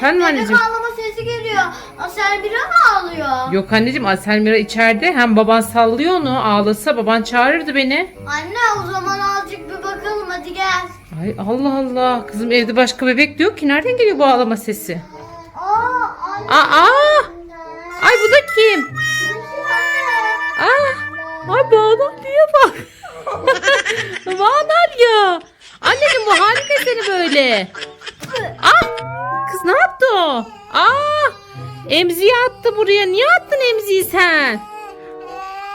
Efendim Bebek anneciğim? ağlama sesi geliyor. Asel bira mı ağlıyor? Yok anneciğim Aselmira içeride. Hem baban sallıyor onu. Ağlasa baban çağırırdı beni. Anne o zaman azıcık bir bakalım hadi gel. Ay Allah Allah. Kızım evde başka bebek de yok ki. Nereden geliyor bu ağlama sesi? Aa anne. Aa! Ay bu da kim? Aa! Ay Bağnalya bak. Bağnalya. Anneciğim bu hali ne seni böyle? Ah! Emziği attı buraya. Niye attın emziği sen?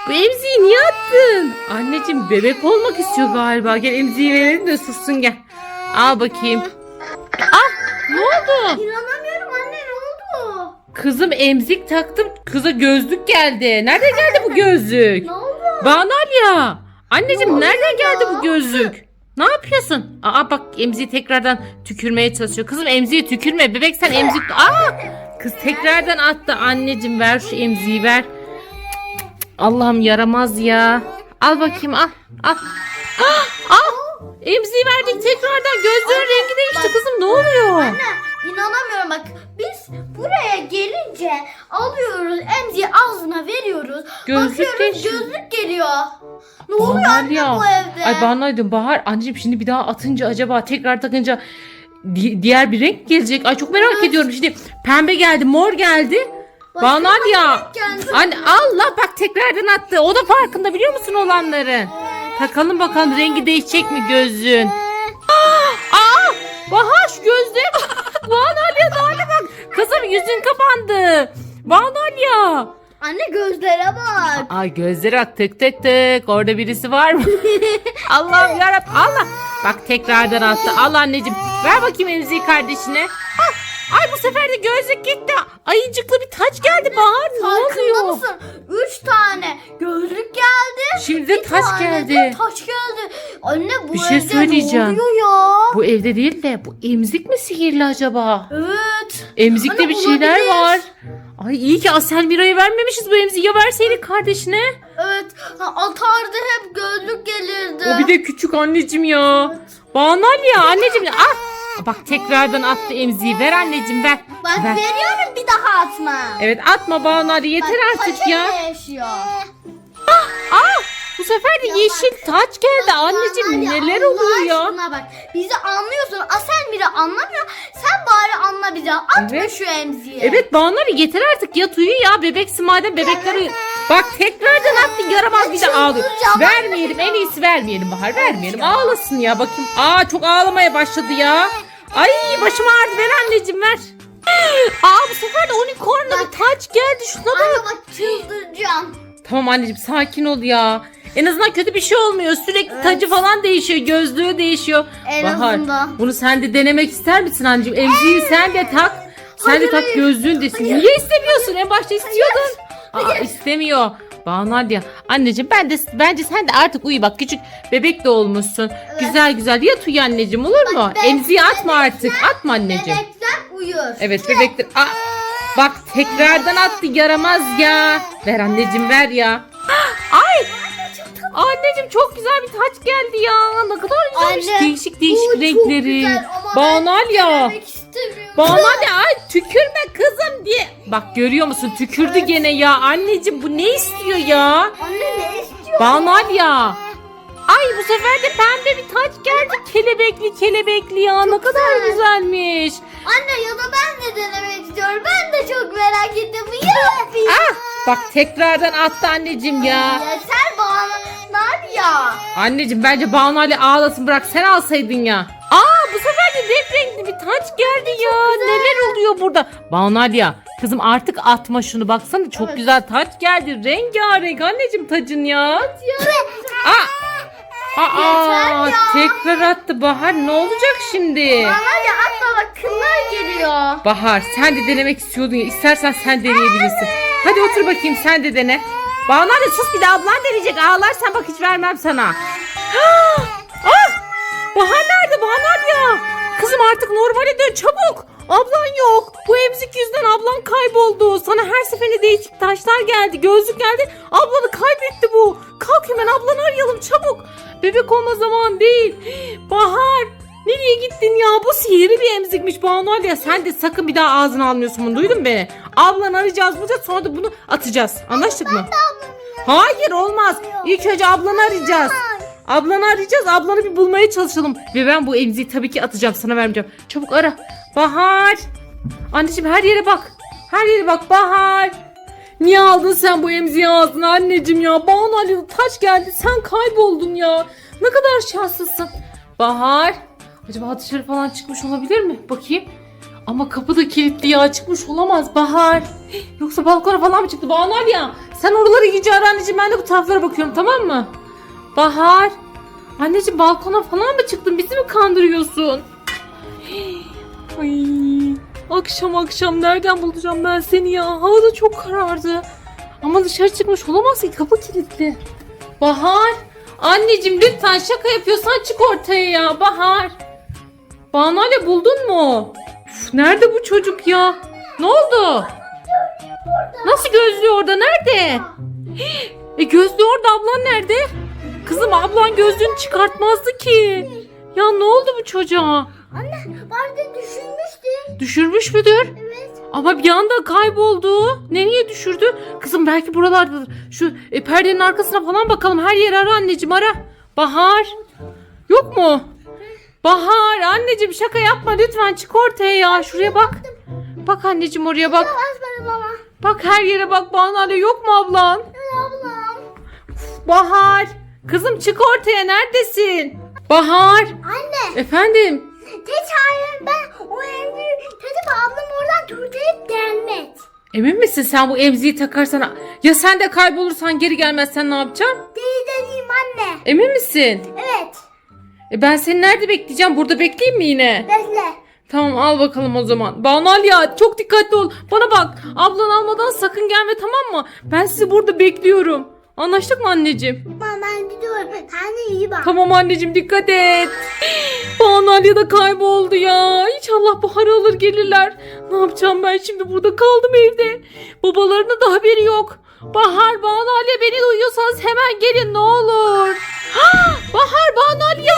Bu emziği niye attın? Anneciğim bebek olmak istiyor galiba. Gel emziği verelim de sussun gel. Al bakayım. Ah! Ne oldu? İnanamıyorum anne ne oldu? Kızım emzik taktım. Kıza gözlük geldi. Nereden geldi bu gözlük? Ne oldu? Banalya. Anneciğim Ne nereden oluyor geldi ya? bu gözlük? Ne yapıyorsun? Aa bak emziği tekrardan tükürmeye çalışıyor. Kızım emziği tükürme. Bebek sen emzik... Aa! Kız tekrardan attı. Anneciğim ver şu emziği ver. Allah'ım yaramaz ya. Al bakayım al. Al. Ah, al. Emziği verdik tekrardan. Gözlerin rengi değişti kızım. Ne oluyor? Anne inanamıyorum bak biz buraya gelince alıyoruz emziği ağzına veriyoruz. Gözlük bakıyoruz değişiyor. gözlük geliyor. Ne oluyor Bahar anne ya. bu evde? Ay bana dedim Bahar anneciğim şimdi bir daha atınca acaba tekrar takınca di- diğer bir renk gelecek. Ay çok merak Evet. ediyorum. Şimdi pembe geldi, mor geldi. Başka Banal bir ya. renk geldi. Anne Allah bak tekrardan attı. O da farkında biliyor musun olanların? Takalım bakalım rengi değişecek mi gözlüğün? Aa! Bahar şu gözlüğe bak. Banal ya hale bak. Kızım yüzün kapandı. Banal ya. Anne gözlere bak. Ay gözleri bak tık tık tık. Orada birisi var mı? Allah'ım yarabbim. Allah. Bak tekrardan attı. Al anneciğim. Ver bakayım emziği kardeşine. Ah, Ay bu sefer de gözlük gitti. Ayıcıklı bir taç geldi Bahar. Ne Farkında oluyor? mısın? Üç tane gözlük geldi. Şimdi de Bir taç tane geldi. de taç geldi. Anne bu Bir şey evde söyleyeceğim. ne oluyor ya? Bu evde değil de bu emzik mi sihirli acaba? Evet. Emzikte Ana, bir şeyler olabilir. var. Ay iyi ki Asel Mira'ya vermemişiz bu emziği. Ya verseydik kardeşine. Evet. Ha, atardı hep gözlük gelirdi. O bir de küçük anneciğim ya. Banal ya anneciğim. Ah. Bak tekrardan attı emziği. Ver anneciğim ver. Bak Ver. veriyorum bir daha atma. Evet atma Banal yeter Bak, artık ya. yaşıyor. Ah bu sefer de yeşil taç geldi anneciğim. Neler oluyor ya? aşkına Bak bizi anlıyorsun. Asel biri anlamıyor. Sen bari anla bize. Atma Evet. şu emziği. Evet Banal yeter artık yat uyu ya. Bebeksin madem bebekler uyu. Bak tekrardan attı yaramaz bir de ağlıyor. Vermeyelim en iyisi vermeyelim Bahar vermeyelim. Ağlasın ya bakayım. Aa çok ağlamaya başladı ya. Ay başım ağrıdı ver anneciğim ver. Aa bu sefer de unicornla bir taç geldi şuna bak. Anne bak çıldıracağım. Tamam anneciğim sakin ol ya. En azından kötü bir şey olmuyor. Sürekli Evet. tacı falan değişiyor. Gözlüğü değişiyor. En Bahar azından. bunu sen de denemek ister misin anneciğim? Emziği sen de tak. Sen de Hayır, tak hayır. gözlüğün desin. Niye istemiyorsun? En başta istiyordun. Aa istemiyor. Banu ya. Anneciğim ben de bence sen de artık uyu bak küçük bebek de olmuşsun. Güzel güzel yat uyu anneciğim olur mu? Ben- Emziği atma artık. Atma anneciğim. Bebekler uyur. Evet bebektir. Aa, bak tekrardan attı yaramaz ya. Ver anneciğim ver ya. Anneciğim çok güzel bir taç geldi ya. Ne kadar güzelmiş. Anne, değişik değişik bu çok renkleri. güzel ama ben Banal ya. Denemek istemiyorum. Banal ya. Ay tükürme kızım diye. Bak görüyor musun tükürdü gene ya. Anneciğim bu ne istiyor ya? Anne ne istiyor? Banal ya. Ay bu sefer de pembe bir taç geldi. Kelebekli kelebekli ya. ne kadar güzel. güzelmiş. Anne ya da ben de denemek istiyorum. Ben de çok merak ettim. Yuppi. Ah bak tekrardan attı anneciğim ya. Yeter bana. Ya. Anneciğim bence Banu Ali ağlasın bırak sen alsaydın ya. Aa bu sefer de renk renkli bir taç geldi ya. Neler oluyor burada? Banu Ali ya kızım artık atma şunu baksana çok Evet. güzel taç geldi. Rengarenk anneciğim tacın ya. Aa. Aa, Yeter ya. tekrar attı Bahar ne olacak şimdi? Bana ya atma bak kıllar geliyor. Bahar sen de denemek istiyordun ya istersen sen deneyebilirsin. Hadi otur bakayım sen de dene. Banu Ali sus bir de ablan deneyecek ağlarsan bak hiç vermem sana. ah! Bahar nerede Bahar ya? Kızım artık normale dön çabuk. Ablan yok. Bu emzik yüzünden ablan kayboldu. Sana her seferinde değişik taşlar geldi. Gözlük geldi. Ablanı kaybetti bu. Kalk hemen ablanı arayalım çabuk. Bebek olma zaman değil. Bahar. Nereye gittin ya? Bu sihirli bir emzikmiş Banu Ali. Sen de sakın bir daha ağzına almıyorsun bunu. Duydun mu beni? Ablanı arayacağız bulacağız sonra da bunu atacağız. Anlaştık mı? Hayır olmaz. İlk önce ablanı arayacağız. Ablanı arayacağız. Ablanı bir bulmaya çalışalım. Ve ben bu emziği tabii ki atacağım. Sana vermeyeceğim. Çabuk ara. Bahar. Anneciğim her yere bak. Her yere bak Bahar. Niye aldın sen bu emziği ağzına anneciğim ya? Banu Ali taç geldi. Sen kayboldun ya. Ne kadar şanslısın. Bahar. Acaba dışarı falan çıkmış olabilir mi? Bakayım. Ama kapı da kilitli ya. Çıkmış olamaz Bahar. Yoksa balkona falan mı çıktı? Banu ya. Sen oraları iyice ara. Ben de bu taraflara bakıyorum tamam mı? Bahar. Anneciğim balkona falan mı çıktın? Bizi mi kandırıyorsun? Ay, akşam akşam nereden bulacağım ben seni ya? Hava da çok karardı. Ama dışarı çıkmış olamaz ki kapı kilitli. Bahar. Anneciğim lütfen şaka yapıyorsan çık ortaya ya Bahar. Banu Ali buldun mu? Üf, nerede bu çocuk ya? Ne oldu? Nasıl gözlüğü orada? Nerede? Hii, E gözlüğü orada ablan nerede? Kızım ablan gözlüğünü çıkartmazdı ki. Ya ne oldu bu çocuğa? Anne barda düşünmüştü. Düşürmüş müdür? Evet. Ama bir anda kayboldu. Nereye düşürdü? Kızım belki buralardadır. Şu e, perdenin arkasına falan bakalım. Her yeri ara anneciğim ara. Bahar. Yok mu? Bahar anneciğim şaka yapma lütfen çık ortaya ya. Şuraya bak. Bak anneciğim oraya bak. Basmadım ama. Bak her yere bak Banu Ali yok mu ablan? Ablam. Bahar. Kızım çık ortaya neredesin? Bahar. Anne. Efendim. Hiç hayır ben o emri dedim ablam oradan turtayıp gelmez. Emin misin sen bu emziği takarsan? Ya sen de kaybolursan geri gelmezsen ne yapacaksın? Değil dediğim anne. Emin misin? Evet. E ben seni nerede bekleyeceğim? Burada bekleyeyim mi yine? Bekle. Tamam al bakalım o zaman. Banal ya çok dikkatli ol. Bana bak ablan almadan sakın gelme tamam mı? Ben sizi burada bekliyorum. Anlaştık mı anneciğim? Tamam ben gidiyorum. Sen de iyi bak. Tamam anneciğim dikkat et. Banal ya da kayboldu ya. İnşallah bahar alır gelirler. Ne yapacağım ben şimdi burada kaldım evde. Babalarının da haberi yok. Bahar, Banal ya beni duyuyorsanız hemen gelin ne olur. Ah, Bahar, Banal ya.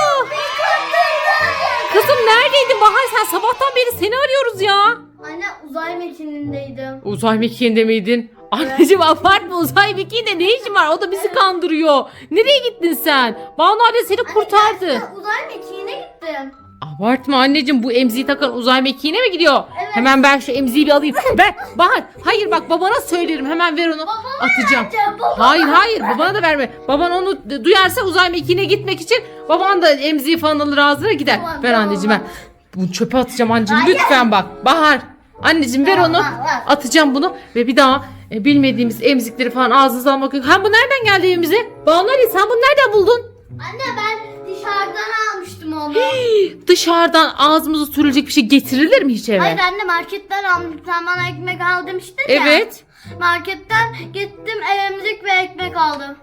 Kızım neredeydin Bahar sen sabahtan beri seni arıyoruz ya. Anne uzay mekiğindeydim. Uzay mekiğinde miydin? Anneciğim abartma uzay mekiğinde ne işin var? O da bizi kandırıyor. Nereye gittin sen? Banu anne seni kurtardı. Gerçekten uzay mekiğine gittim. Abartma anneciğim bu emziği takan uzay mekiğine mi gidiyor? Evet. Hemen ben şu emziği bir alayım. Ver Bahar. Hayır bak babana söylerim hemen ver onu. Atacağım. vereceğim, babama Hayır hayır babana da verme. Baban onu duyarsa uzay mekiğine gitmek için baban da emziği falan alır ağzına gider. Tamam, ver anneciğim ver. Bunu çöpe atacağım anneciğim Hayır. lütfen bak. Bahar. Anneciğim ver onu. Atacağım bunu ve bir daha e, bilmediğimiz emzikleri falan ağzınıza almak yok. Ha bu nereden geldi evimize? Ali sen bunu nereden buldun? Anne ben dışarıdan almıştım onu. Dışarıdan ağzımıza sürülecek bir şey getirilir mi hiç eve? Hayır anne marketten aldım. Sen bana ekmek al demiştin ya. Evet. Marketten gittim emzik ve ekmek aldım.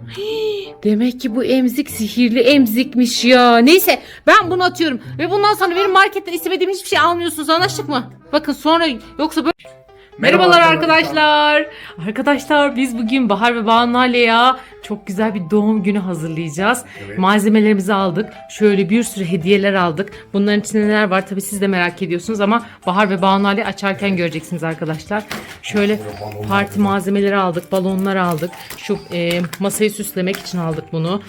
Demek ki bu emzik sihirli emzikmiş ya. Neyse ben bunu atıyorum. Ve bundan sonra benim marketten istemediğim hiçbir şey almıyorsunuz anlaştık mı? Bakın sonra yoksa böyle... Merhabalar arkadaşlar. Arkadaşlar biz bugün Bahar ve Banu çok güzel bir doğum günü hazırlayacağız. Evet. Malzemelerimizi aldık. Şöyle bir sürü hediyeler aldık. Bunların içinde neler var tabii siz de merak ediyorsunuz ama Bahar ve Banu Ali açarken göreceksiniz arkadaşlar. Şöyle parti malzemeleri aldık, balonlar aldık. Şu e, masayı süslemek için aldık bunu.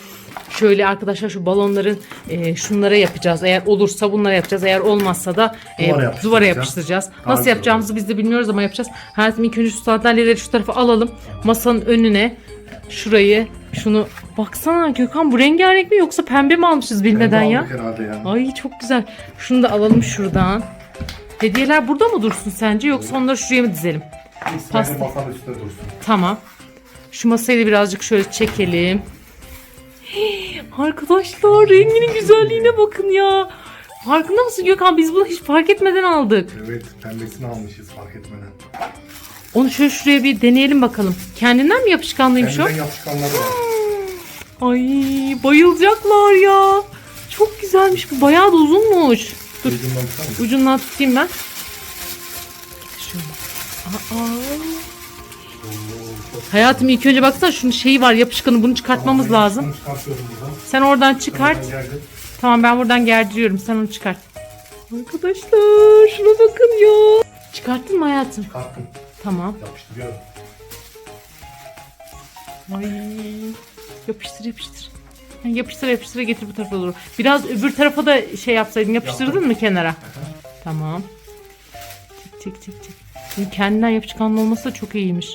Şöyle arkadaşlar şu balonların e, şunlara yapacağız. Eğer olursa bunlara yapacağız. Eğer olmazsa da e, Duvara yapıştıracağız. duvara yapıştıracağız. Nasıl Harika yapacağımızı biz de bilmiyoruz ama yapacağız. Hayatım ilk önce şu sandalyeleri şu tarafa alalım. Masanın önüne şurayı şunu baksana Gökhan bu rengarenk mi yoksa pembe mi almışız bilmeden Pembe ya? aldık herhalde ya. Ay çok güzel. Şunu da alalım şuradan. Hediyeler burada mı dursun sence yoksa onları şuraya mı dizelim? İsmail'in pasta. masanın üstünde dursun. Tamam. Şu masayı da birazcık şöyle çekelim. Arkadaşlar renginin güzelliğine bakın ya. Farkında mısın Gökhan? Biz bunu hiç fark etmeden aldık. Evet pembesini almışız fark etmeden. Onu şöyle şuraya bir deneyelim bakalım. Kendinden mi yapışkanlıymış o? Kendinden yapışkanları var. Ay bayılacaklar ya. Çok güzelmiş bu. Bayağı da uzunmuş. Dur Ucundan tutar mısın? ucundan tutayım ben. Şöyle. Aa. Hayatım ilk önce baksana şunun şeyi var yapışkanı bunu çıkartmamız lazım. Bunu çıkartıyorum buradan. Sen oradan çıkart. Tamam ben buradan gerdiriyorum. Sen onu çıkart. Arkadaşlar şuna bakın ya. Çıkarttın mı hayatım? Kalktım. Tamam. Yapıştırıyorum. Ay. Yapıştır yapıştır. Ha, Yapıştır yapıştır getir bu tarafa doğru. Biraz öbür tarafa da şey yapsaydın yapıştırdın Yaptım. mı kenara? Tamam. Çek çek çek çek. Şimdi kendinden yapışkanlı olması da çok iyiymiş.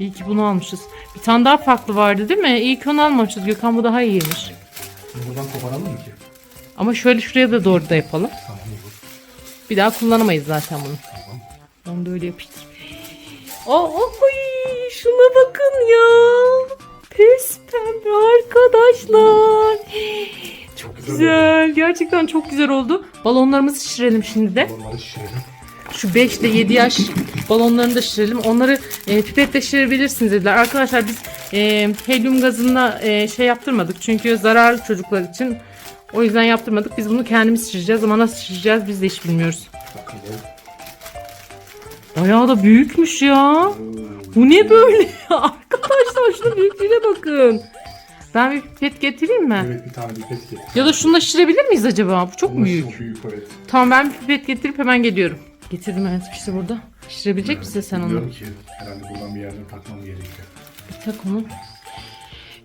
İyi ki bunu almışız. Bir tane daha farklı vardı değil mi? İyi ki onu almamışız. Gökhan bu daha iyiymiş. Bunu buradan koparalım mı ki? Ama şöyle şuraya da doğru da yapalım. Tamam olur. Bir daha kullanamayız zaten bunu. Tamam. Onu da öyle yapıştır. Aa, oy, şuna bakın ya. Pes pembe arkadaşlar. Çok güzel. Gerçekten çok güzel oldu. Balonlarımızı şişirelim şimdi de. Onları şişirelim. Şu 5 ile 7 yaş balonlarını da şişirelim. Onları e, pipetle şişirebilirsiniz dediler. Arkadaşlar biz e, helyum gazında e, şey yaptırmadık. Çünkü zararlı çocuklar için. O yüzden yaptırmadık. Biz bunu kendimiz şişireceğiz ama nasıl şişireceğiz biz de hiç bilmiyoruz. Bayağı da büyükmüş ya. Bu ne böyle? Arkadaşlar şunun büyüklüğüne bakın. Ben bir pipet getireyim mi? Evet bir tane bir pet getir. Ya da şununla şişirebilir miyiz acaba? Bu çok Bunlar büyük? Çok büyük evet. Tamam ben bir pipet getirip hemen geliyorum. Getirdim evet işte burada. Şişirebilecek misin sen onu? Bilmiyorum ki. Herhalde buradan bir yerden takmam gerekiyor. Bir tak onu.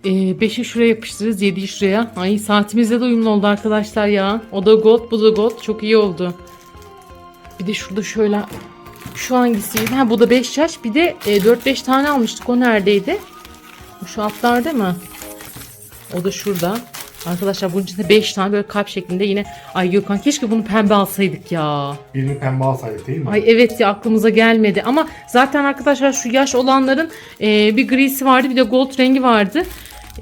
Ee, 5'i şuraya yapıştırırız. 7'yi şuraya. Ay saatimizle de uyumlu oldu arkadaşlar ya. O da gold bu da gold. Çok iyi oldu. Bir de şurada şöyle. Şu hangisiydi? Ha bu da 5 yaş. Bir de e, 4-5 tane almıştık. O neredeydi? Şu altlarda mı? O da şurada. Arkadaşlar bunun içinde 5 tane böyle kalp şeklinde yine. Ay Gökhan keşke bunu pembe alsaydık ya. Birini pembe alsaydık değil mi? Ay evet ya aklımıza gelmedi ama zaten arkadaşlar şu yaş olanların e, bir grisi vardı bir de gold rengi vardı.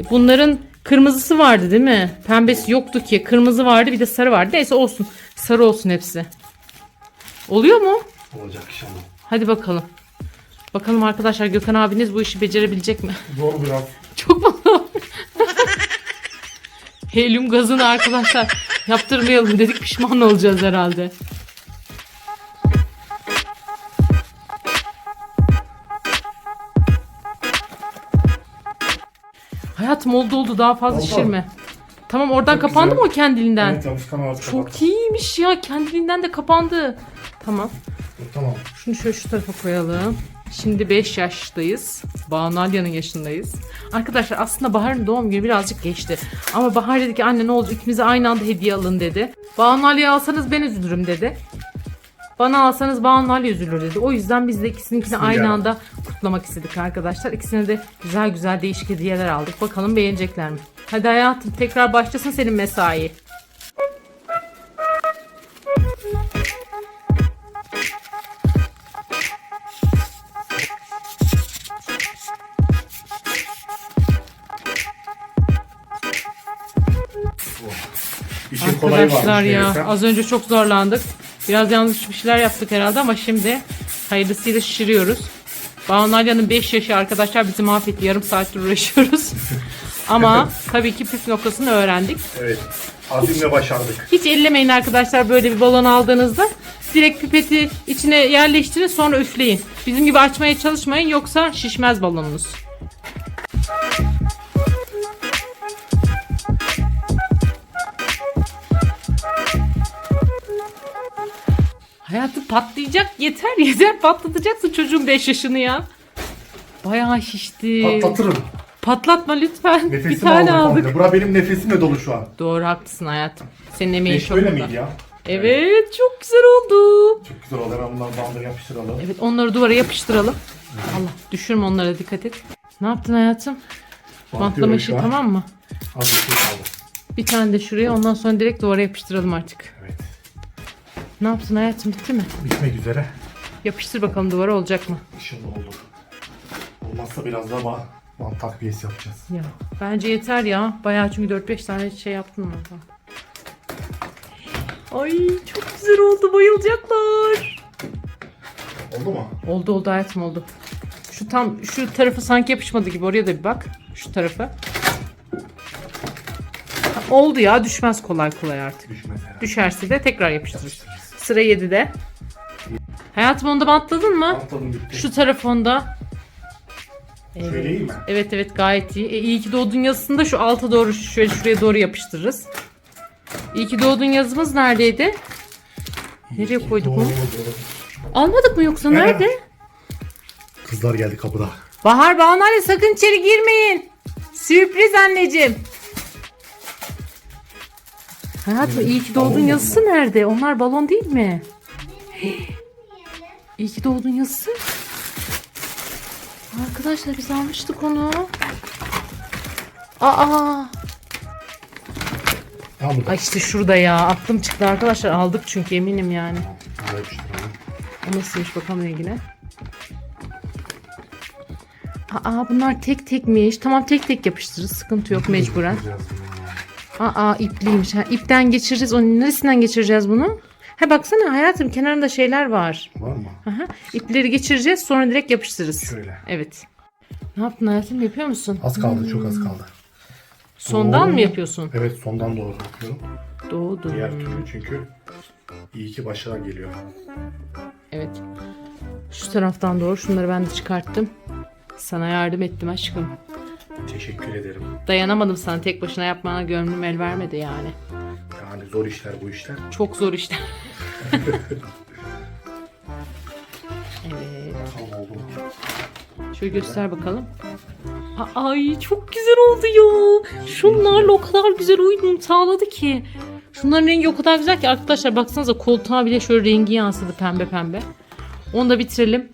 E, bunların kırmızısı vardı değil mi? Pembesi yoktu ki. Kırmızı vardı bir de sarı vardı. Neyse olsun. Sarı olsun hepsi. Oluyor mu? Olacak inşallah. Hadi bakalım. Bakalım arkadaşlar Gökhan abiniz bu işi becerebilecek mi? Zor biraz. Çok mu? Helyum gazını arkadaşlar yaptırmayalım dedik pişman olacağız herhalde. Hayatım oldu oldu daha fazla Oldu. şişirme. Tamam oradan Çok kapandı güzel. mı o kendiliğinden? Evet yapışkan ağzı Çok iyiymiş ya kendiliğinden de kapandı. Tamam. Tamam. Şunu şöyle şu tarafa koyalım. Şimdi 5 yaştayız. Banu Alya'nın yaşındayız. Arkadaşlar aslında Bahar'ın doğum günü birazcık geçti. Ama Bahar dedi ki anne ne oldu ikimize aynı anda hediye alın dedi. Banu Alya'ya alsanız ben üzülürüm dedi. Bana alsanız Banu Alya üzülür dedi. O yüzden biz de ikisininkini İkisini aynı anda kutlamak istedik arkadaşlar. İkisine de güzel güzel değişik hediyeler aldık. Bakalım beğenecekler mi? Hadi hayatım tekrar başlasın senin mesai. Arkadaşlar ya meğerse. az önce çok zorlandık. Biraz yanlış bir şeyler yaptık herhalde ama şimdi hayırlısıyla şişiriyoruz. Banu Alya'nın 5 yaşı arkadaşlar bizi mahvetti. Yarım saattir uğraşıyoruz. ama tabii ki püf noktasını öğrendik. Evet. Azimle başardık. Hiç ellemeyin arkadaşlar böyle bir balon aldığınızda. Direkt pipeti içine yerleştirin sonra üfleyin. Bizim gibi açmaya çalışmayın yoksa şişmez balonunuz. Hayatı patlayacak yeter yeter patlatacaksın çocuğun 5 yaşını ya. Bayağı şişti. Patlatırım. Patlatma lütfen. bir Nefesimi tane aldım aldık. komple. Bura benim nefesimle dolu şu an. Doğru haklısın hayatım. Senin emeğin Beş çok böyle miydi ya? Evet çok güzel oldu. Çok güzel oldu. Hemen bunları bandır yapıştıralım. Evet onları duvara yapıştıralım. Allah düşürme onlara dikkat et. Ne yaptın hayatım? Bantlama işi tamam mı? Az bir şey kaldı. Bir tane de şuraya ondan sonra direkt duvara yapıştıralım artık. Evet. Ne yaptın hayatım bitti mi? Bitmek üzere. Yapıştır bakalım duvara olacak mı? İnşallah olur. Olmazsa biraz daha ba- bant takviyesi yapacağız. Ya bence yeter ya. Bayağı çünkü 4-5 tane şey yaptın orada. Ay çok güzel oldu bayılacaklar. Oldu mu? Oldu oldu hayatım oldu. Şu tam şu tarafı sanki yapışmadı gibi oraya da bir bak. Şu tarafı. Ha, Oldu ya düşmez kolay kolay artık. Düşmez herhalde. Düşerse de tekrar yapıştırırız. Sıra 7'de. Hayatım onu da bantladın mı? Bantladım bitti. Şu tarafı onda. Şöyle iyi mi? Evet evet gayet iyi. E, iyi ki doğdun yazısında şu alta doğru şöyle şuraya doğru yapıştırırız. İyi ki doğdun yazımız neredeydi? Nereye koyduk onu? Almadık mı yoksa nerede? Kızlar geldi kapıda. Bahar Banu sakın içeri girmeyin. Sürpriz anneciğim. Hayatım iyi ki doğdun yazısı nerede? Onlar balon değil mi? İyi ki doğdun yazısı. Arkadaşlar biz almıştık onu. Aa, ay işte şurada ya. Aklım çıktı arkadaşlar. Aldık çünkü eminim yani. O nasılmış bakalım ilgine. Aa bunlar tek tekmiş. Tamam tek tek yapıştırırız. Sıkıntı yok mecburen. Aa ipliymiş. Ha, ipten geçireceğiz. Onun neresinden geçireceğiz bunu? Ha baksana hayatım kenarında şeyler var. Var mı? Aha, ipleri geçireceğiz sonra direkt yapıştırırız. Şöyle. Evet. Ne yaptın hayatım yapıyor musun? Az kaldı çok az kaldı. Sondan Oo. mı yapıyorsun? Evet sondan doğru yapıyorum. Doğdu. Diğer türlü çünkü iyi ki başına geliyor. Evet. Şu taraftan doğru şunları ben de çıkarttım. Sana yardım ettim aşkım. Teşekkür ederim. Dayanamadım sana tek başına yapmana gönlüm el vermedi yani. Yani zor işler bu işler. Çok zor işte. evet. Bakalım oldu? Şöyle göster bakalım. Ay çok güzel oldu ya. Şunlarla o kadar güzel uyum sağladı ki. Şunların rengi o kadar güzel ki arkadaşlar baksanıza koltuğa bile şöyle rengi yansıdı pembe pembe. Onu da bitirelim.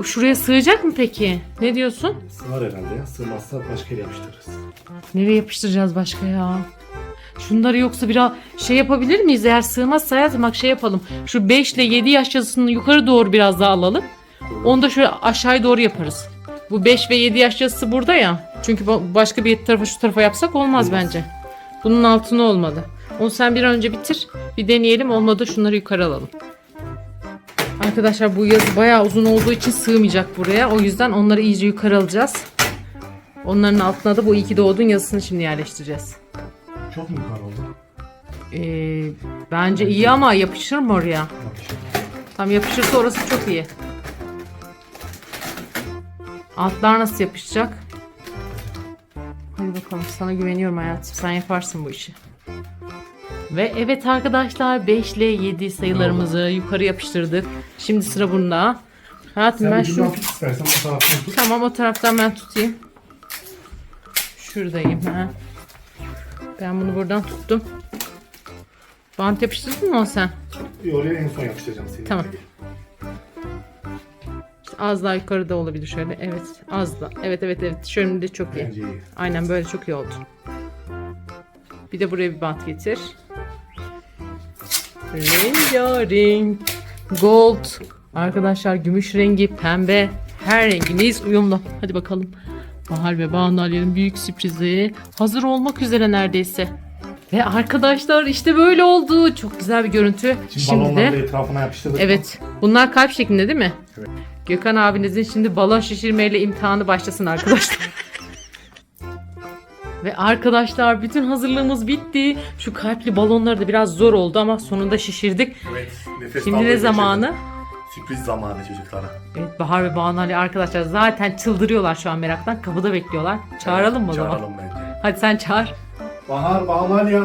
O şuraya sığacak mı peki? Ne diyorsun? Sığar herhalde ya. Sığmazsa başka yere yapıştırırız. Nereye yapıştıracağız başka ya? Şunları yoksa biraz şey yapabilir miyiz? Eğer sığmazsa hayatım bak şey yapalım. Şu 5 ile 7 yaş yazısını yukarı doğru biraz daha alalım. Onu da şöyle aşağıya doğru yaparız. Bu 5 ve 7 yaş yazısı burada ya. Çünkü ba- başka bir tarafa şu tarafa yapsak olmaz Olmaz. bence. Bunun altına olmadı. Onu sen bir an önce bitir. Bir deneyelim. Olmadı şunları yukarı alalım. Arkadaşlar bu yazı bayağı uzun olduğu için sığmayacak buraya. O yüzden onları iyice yukarı alacağız. Onların altına da bu iyi ki doğdun yazısını şimdi yerleştireceğiz. Çok mu yukarı oldu? Ee, bence iyi ama yapışır mı oraya? Yapışır. Tam yapışırsa orası çok iyi. Altlar nasıl yapışacak? Hadi bakalım sana güveniyorum hayatım. Sen yaparsın bu işi. Ve evet arkadaşlar 5 ile 7 sayılarımızı yukarı yapıştırdık. Şimdi sıra bunda. Hayatım Sen ben ucundan şu... tut istersen o taraftan tut. Tamam o taraftan ben tutayım. Şuradayım. Ha. Ben bunu buradan tuttum. Bant yapıştırdın mı o sen? Oraya en son yapıştıracağım seni. Tamam. Az daha yukarıda olabilir şöyle. Evet az da. Evet evet evet. Şöyle de çok iyi. Bence iyi. Aynen böyle çok iyi oldu. Bir de buraya bir bant getir. Rengarenk. Gold. Arkadaşlar gümüş rengi, pembe. Her rengimiz uyumlu. Hadi bakalım. Bahar ve Banu Ali'nin büyük sürprizi hazır olmak üzere neredeyse. Ve arkadaşlar işte böyle oldu. Çok güzel bir görüntü. Şimdi, Şimdi de etrafına yapıştırdık. Evet. Bunlar kalp şeklinde değil mi? Evet. Gökhan abinizin şimdi balon şişirmeyle imtihanı başlasın arkadaşlar. Ve arkadaşlar bütün hazırlığımız bitti. Şu kalpli balonları da biraz zor oldu ama sonunda şişirdik. Evet. Nefes Şimdi ne zamanı? Sürpriz zamanı çocuklara. Evet Bahar ve Banu Ali arkadaşlar zaten çıldırıyorlar şu an meraktan. Kapıda bekliyorlar. Çağıralım mı o zaman? Çağıralım bence. Hadi sen çağır. Bahar, Bahar ya.